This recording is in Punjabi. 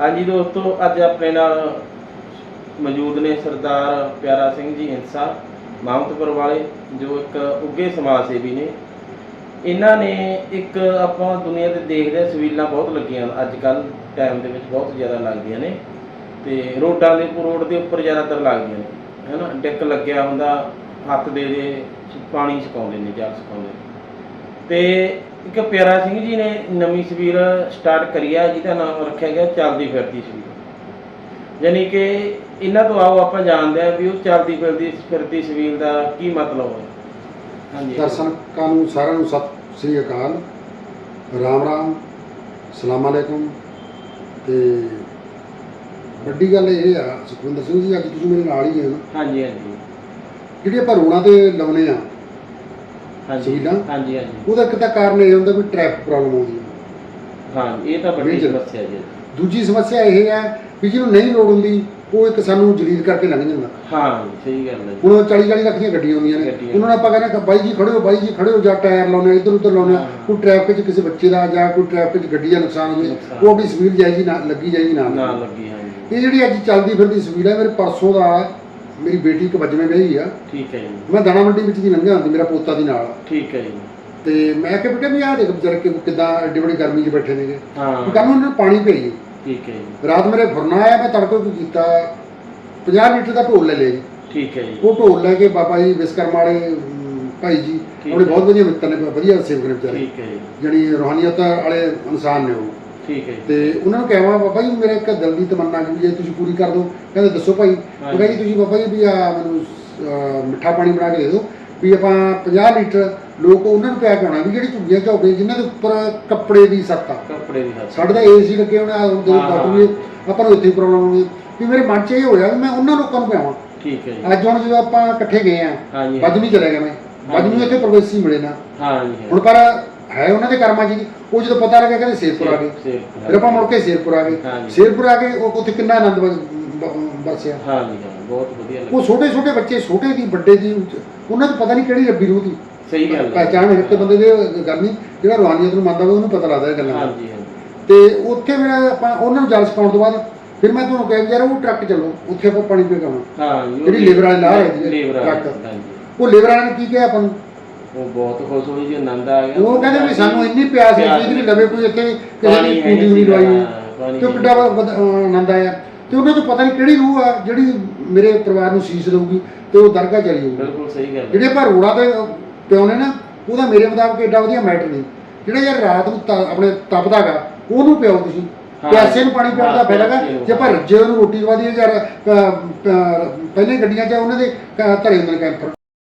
ਹਾਂਜੀ ਦੋਸਤੋ, ਅੱਜ ਆਪਣੇ ਨਾਲ ਮੌਜੂਦ ਨੇ ਸਰਦਾਰ ਪਿਆਰਾ ਸਿੰਘ ਜੀ ਇੰਸਾ ਮਾਮਤਪੁਰ ਵਾਲੇ, ਜੋ ਇੱਕ ਉੱਗੇ ਸਮਾਜ ਸੇਵੀ ਨੇ। ਇਹਨਾਂ ਨੇ ਇੱਕ ਆਪਾਂ ਦੁਨੀਆ ਤੇ ਦੇਖਦੇ ਹਾਂ, ਸਵੀਲਾਂ ਬਹੁਤ ਲੱਗੀਆਂ ਅੱਜ ਕੱਲ ਟਾਈਮ ਦੇ ਵਿੱਚ ਬਹੁਤ ਜ਼ਿਆਦਾ ਲੱਗਦੀਆਂ ਨੇ ਤੇ ਰੋਡਾਂ ਦੇ ਰੋਡ ਦੇ ਉੱਪਰ ਜ਼ਿਆਦਾਤਰ ਲੱਗਦੀਆਂ ਨੇ, ਹੈਨਾ? ਡਿੱਕ ਲੱਗਿਆ ਹੁੰਦਾ, ਹੱਥ ਦੇ ਦੇ ਪਾਣੀ ਛਕਾਉਂਦੇ ਨੇ, ਜਲ ਛਕਾਉਂਦੇ ਨੇ। ਤੇ ਇੱਕ ਪਿਆਰਾ ਸਿੰਘ ਜੀ ਨੇ ਨਵੀਂ ਸਵੀਰ ਸਟਾਰਟ ਕਰੀ ਆ ਜਿਹਦਾ ਨਾਮ ਰੱਖਿਆ ਗਿਆ ਚੱਲਦੀ ਫਿਰਦੀ ਸਵੀਰ ਯਾਨੀ ਕਿ ਇਹਨਾਂ ਤੋਂ ਆਓ ਆਪਾਂ ਜਾਣਦੇ ਆ ਵੀ ਉਹ ਚੱਲਦੀ ਫਿਰਦੀ ਫਿਰਦੀ ਸਵੀਰ ਦਾ ਕੀ ਮਤਲਬ ਹੈ। ਹਾਂਜੀ। ਦਰਸ਼ਕਾਂ ਨੂੰ ਸਾਰਿਆਂ ਨੂੰ ਸਤਿ ਸ੍ਰੀ ਅਕਾਲ। ਰਾਮ ਰਾਮ ਸਲਾਮ ਅਲੈਕੁਮ। ਤੇ ਵੱਡੀ ਗੱਲ ਇਹ ਆ ਸੁਖਵਿੰਦਰ ਸਿੰਘ ਜੀ ਅੱਜ ਤੁਸੀਂ ਮੇਰੇ ਨਾਲ ਹੀ ਹੋ ਹਾਂਜੀ ਹਾਂਜੀ। ਜਿਹੜੀ ਆਪਾਂ ਰੋਣਾ ਤੇ ਲਾਉਨੇ ਆ ਹਾਂਜੀ? ਹਾਂਜੀ ਹਾਂਜੀ ਉਹਦਾ ਇੱਕ ਤਾਂ ਕਾਰਨ ਇਹ ਹੁੰਦਾ ਵੀ ਟ੍ਰੈਫਿਕ ਪ੍ਰੋਬਲਮ ਆਉਂਦੀ ਹੈ ਹਾਂ ਇਹ ਤਾਂ ਵੱਡੀ Major। ਸਮੱਸਿਆ ਜੀ ਦੂਜੀ ਸਮੱਸਿਆ ਇਹ ਹੈ ਵੀ ਜਿਹਨੂੰ ਨਹੀਂ ਲੋੜ ਹੁੰਦੀ ਉਹ ਇੱਕ ਸਾਨੂੰ ਜਲੀਲ ਕਰਕੇ ਲੰਘ ਜਾਂਦਾ ਹਾਂ ਸਹੀ ਗੱਲ ਹੈ ਜੀ। ਹੁਣ 40 40 ਲੱਖ ਦੀਆਂ ਗੱਡੀਆਂ ਹੁੰਦੀਆਂ ਨੇ ਗੱਡੀਆਂ। ਉਹਨਾਂ ਨੂੰ ਆਪਾਂ ਕਹਿੰਦੇ ਕਿ ਬਾਈ ਜੀ ਖੜਿਓ ਬਾਈ ਜੀ ਖੜਿਓ ਜਾਂ ਟਾਇਰ ਲਾਉਣੇ ਇੱਧਰ ਉੱਧਰ ਲਾਉਣੇ ਹਾਂ। ਕੋਈ ਟ੍ਰੈਫਿਕ 'ਚ ਕਿਸੇ ਬੱਚੇ ਦਾ ਜਾਂ ਕੋਈ ਟ੍ਰੈਫਿਕ 'ਚ ਗੱਡੀ ਦਾ ਨੁਕਸਾਨ ਹੋ ਨੁਕਸਾਨ। ਉਹ ਆਪਣੀ ਸਪੀਡ ਜਾਏਗੀ ਨਾ ਲੱਗੀ ਜਾਏਗੀ ਨਾ ਨਾ ਲੱਗੀ। ਲੱਗੀ ਹਾਂਜੀ ਇਹ ਜਿਹੜੀ ਅੱਜ ਚੱਲਦੀ ਫਿਰਦੀ ਸਪੀਡ ਹੈ ਮੇਰੇ ਪਰਸੋਂ ਦਾ ਮੇਰੀ ਬੇਟੀ ਇੱਕ ਵਜਵੇਂ ਗਈ ਆ। ਠੀਕ ਹੈ ਜੀ। ਮੈਂ ਦਾਣਾ ਮੰਡੀ ਵਿੱਚ ਦੀ ਲੰਘਿਆ ਹੁੰਦੀ ਮੇਰਾ ਪੋਤਾ ਦੀ ਨਾਲ। ਠੀਕ ਹੈ ਜੀ। ਤੇ ਮੈਂ ਕਿਹਾ ਬੇਟਾ ਵੀ ਆਹ ਦੇਖ ਵਿਚਾਰੇ ਕਿ ਕਿੱਦਾਂ ਐਡੀ ਬੜੀ ਗਰਮੀ 'ਚ ਬੈਠੇ ਨੇਗੇ। ਹਾਂ। ਕੱਲ ਉਹਨਾਂ ਨੂੰ ਪਾਣੀ ਪਈ ਠੀਕ ਹੈ ਜੀ। ਰਾਤ ਮੇਰੇ ਫੁਰਨਾ ਆਇਆ ਮੈਂ ਤੜਕੇ ਕੀ ਕੀਤਾ। 50 ਲੀਟਰ ਦਾ ਢੋਲ ਲੈ ਲਿਆ ਜੀ। ਠੀਕ ਹੈ ਜੀ। ਉਹ ਢੋਲ ਲੈ ਕੇ ਬਾਬਾ ਜੀ ਵਿਸਕਰਮ ਵਾਲੇ ਭਾਈ ਜੀ ਹੈ। ਬਹੁਤ ਵਧੀਆ ਮਿੱਤਰ ਨੇ ਵਧੀਆ ਸੇਵਕ ਨੇ ਵਿਚਾਰੇ। ਠੀਕ ਹੈ ਜੀ। ਜਿਹੜੀ ਰੋਹਾਨੀਅਤ ਵਾਲੇ ਇਨਸਾਨ ਨੇ ਉਹ। ਠੀਕ ਹੈ ਜੀ। ਤੇ ਉਹਨਾਂ ਨੂੰ ਕਹਾਂ ਬਾਬਾ ਜੀ ਮੇਰੇ ਇੱਕ ਦਿਲ ਦੀ ਤਮੰਨਾ ਕਿ ਜੇ ਤੁਸੀਂ ਪੂਰੀ ਕਰ ਦਿਓ ਕਹਿੰਦੇ ਦੱਸੋ ਭਾਈ। ਉਹ ਕਹਿੰਦੇ ਜੀ ਤੁਸੀਂ ਬਾਬਾ ਜੀ ਵੀ ਆ ਮੈਨੂੰ ਅਹ, ਮਿੱਠਾ ਪਾਣੀ ਬਣਾ ਕੇ ਦੇ ਦਿਓ ਵੀ ਆਪਾਂ 50 ਲੀਟਰ ਲੋਕ ਉਹਨਾਂ ਨੂੰ ਪਿਆ ਕੇ ਆਉਣਾ ਵੀ ਜਿਹੜੀ ਝੁੱਗੀਆਂ ਝੋਗੇ ਜਿਨ੍ਹਾਂ ਦੇ ਉੱਪਰ ਕੱਪੜੇ ਦੀ ਸੱਤ ਆ। ਕੱਪੜੇ ਦੀ ਹੱਥ ਸਾਡੇ ਤਾਂ ਏਸੀ ਲੱਗੇ ਹੋਣੇ ਆ ਜਦੋਂ ਹਾਂ, ਵੀ ਆਪਾਂ ਨੂੰ ਇੱਥੇ ਪ੍ਰੋਬਲਮ ਹੋਣੀ ਵੀ ਮੇਰੇ ਮਨ 'ਚ ਇਹ ਹੋਇਆ ਵੀ ਮੈਂ ਉਹਨਾਂ ਲੋਕਾਂ ਨੂੰ ਪਿਆਵਾਂ। ਠੀਕ ਹੈ ਜੀ। ਅੱਜ ਹੁਣ ਜਦੋਂ ਆਪਾਂ ਇਕੱਠੇ ਗਏ ਆ ਹਾਂਜੀ ਬਦਨੀ ਚਲੇ ਗਿਆ ਮੈਂ ਬਦਨੀ ਇੱਥੇ ਪ੍ਰਵੇਸ਼ੀ ਮਿਲੇ ਨਾ। ਹਾਂਜੀ। ਹੁਣ ਪਰ ਹੈ ਉਹਨਾਂ ਦੇ ਕਰਮਾਂ 'ਚ ਜੀ। ਉਹ ਜਦੋਂ ਪਤਾ ਲੱਗਿਆ ਕਹਿੰਦੇ ਸ਼ੇਰਪੁਰ ਆ ਗਏ। ਫਿਰ ਆਪਾਂ ਮੁੜ ਕੇ ਸ਼ੇਰਪੁਰ ਆ ਗਏ। ਸ਼ੇਰਪੁਰ ਆ ਗਏ ਉਹ ਉੱਥੇ ਕਿੰਨਾ ਆਨੰਦ ਹਾਂਜੀ ਹਾਂ ਬਹੁਤ ਵਧੀਆ ਉਹ ਲੱਗਾ। ਛੋਟੇ ਛੋਟੇ ਬੱਚੇ ਛੋਟੇ ਦੀ ਵੱਡੇ ਦੀ ਉਹਨਾਂ ਨੂੰ ਪਤਾ ਨਹੀਂ ਕਿਹੜੀ ਰੱਬੀ ਰੂਹ ਦੀ। ਸਹੀ ਗੱਲ ਹੈ। ਪਹਿਚਾਣ ਇੱਕ ਬੰਦੇ ਦੇ ਗੱਲ ਨਹੀਂ ਜਿਹੜਾ ਰੂਹਾਨੀਅਤ ਨੂੰ ਮੰਨਦਾ ਹੋਵੇ ਉਹਨੂੰ ਪਤਾ ਲੱਗਦਾ ਇਹ ਗੱਲਾਂ ਦਾ। ਹਾਂਜੀ ਹਾਂਜੀ ਤੇ ਉੱਥੇ ਮੇਰਾ ਆਪਾਂ ਉਹਨਾਂ ਨੂੰ ਜਲ ਛਕਾਉਣ ਤੋਂ ਬਾਅਦ ਫਿਰ ਮੈਂ ਤੁਹਾਨੂੰ ਕਿਹਾ ਯਾਰ ਉਹ ਟਰੱਕ ਚੱਲੋ ਉੱਥੇ ਆਪਾਂ ਪਾਣੀ ਪੀ ਹਾਂ ਜੀ, ਜਿਹੜੀ ਲੇਬਰ ਵਾਲੀ ਲਾਹ ਹੈਗੀ ਹੈ, ਲੇਬਰ ਵਾਲੀ, ਟਰੱਕ। ਉਹ ਲੇਬਰ ਵਾਲਿਆਂ ਨੇ ਕੀ ਕਿਹਾ ਆਪਾਂ ਨੂੰ? ਉਹ ਬਹੁਤ ਖੁਸ਼ ਹੋਈ ਜੀ ਆਨੰਦ ਆ ਗਿਆ। ਉਹ ਕਹਿੰਦੇ ਵੀ ਸਾਨੂੰ ਇੰਨੀ ਪਿਆਸ ਹੈ ਕਿ ਲਵੇ ਕੋਈ ਇੱਥੇ ਕਿਸੇ ਦੀ ਹੈ ਪੂਜੀ ਨਹੀਂ ਨਹੀਂ ਦਵਾਈ ਤੇ ਕਿੱਡਾ ਵਾ- ਆਨੰਦ ਆਇਆ। ਤੇ ਉਹਨਾਂ ਤੋਂ ਪਤਾ ਨਹੀਂ ਕਿਹੜੀ ਰੂਹ ਆ ਜਿਹੜੀ ਮੇਰੇ ਪਰਿਵਾਰ ਨੂੰ ਸੀਸ ਦੇਊਗੀ ਤੇ ਉਹ ਦਰਗਾਹ ਚਲੀ ਜਾਊਗੀ। ਬਿਲਕੁਲ ਸਹੀ ਗੱਲ ਜਿਹੜੇ ਆਪਾਂ ਰੋੜਾ ਤੇ ਪਿਓ ਨੇ ਨਾ ਉਹਦਾ ਮੇਰੇ ਮੁਤਾਬਕ ਏਡਾ ਵਧੀਆ ਮੈਟਰ ਨਹੀਂ। ਜਿਹੜਾ ਯਾਰ ਰਾਤ ਨੂੰ ਆਪਣੇ ਤਪਦਾਗਾ ਉਹਨੂੰ ਪਿਓ ਤੁਸੀਂ। ਪਿਆਸੇ ਨੂੰ ਪਾਣੀ ਪਿਆਉਣ ਦਾ ਫਾਇਦਾ। ਜੇ ਆਪਾਂ ਰੱਜੇ ਉਹਨੂੰ ਰੋਟੀ ਦਵਾ ਦਈਏ ਯਾਰ ਪਹਿਲੇ ਗੱਡੀਆਂ 'ਚ ਉਹਨਾਂ ਦੇ ਧਰੇ ਹੁੰਦੇ ਨੇ ਕੈਂਪਰ।